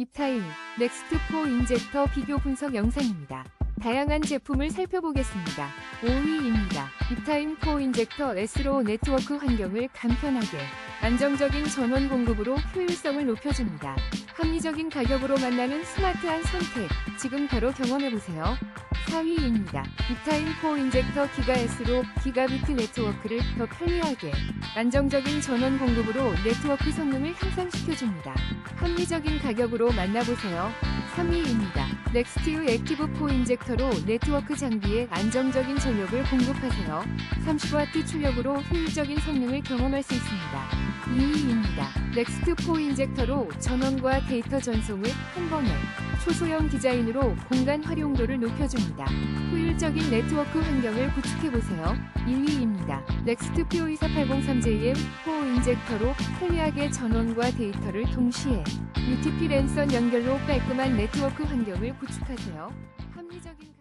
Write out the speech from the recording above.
입타임 넥스트 4 인젝터 비교 분석 영상입니다. 다양한 제품을 살펴보겠습니다. 5위입니다. 입타임 4 인젝터 S로 네트워크 환경을 간편하게 안정적인 전원 공급으로 효율성을 높여줍니다. 합리적인 가격으로 만나는 스마트한 선택 지금 바로 경험해보세요. 4위입니다. 입타임 4 인젝터 기가 S로 기가비트 네트워크를 더 편리하게 안정적인 전원 공급으로 네트워크 성능을 향상시켜줍니다. 합리적인 가격으로 만나보세요. 3위입니다. 넥스트유 액티브 4 인젝터로 네트워크 장비에 안정적인 전력을 공급하세요. 30W 출력으로 효율적인 성능을 경험할 수 있습니다. 2위입니다. 넥스트 4 인젝터로 전원과 데이터 전송을 한 번에 초소형 디자인으로 공간 활용도를 높여줍니다. 효율적인 네트워크 환경을 구축해보세요. 1위입니다. 넥스트 P52480-3JM 4 인젝터로 편리하게 전원과 데이터를 동시에 UTP 랜선 연결로 깔끔한 네트워크 환경을 구축하세요. 합리적인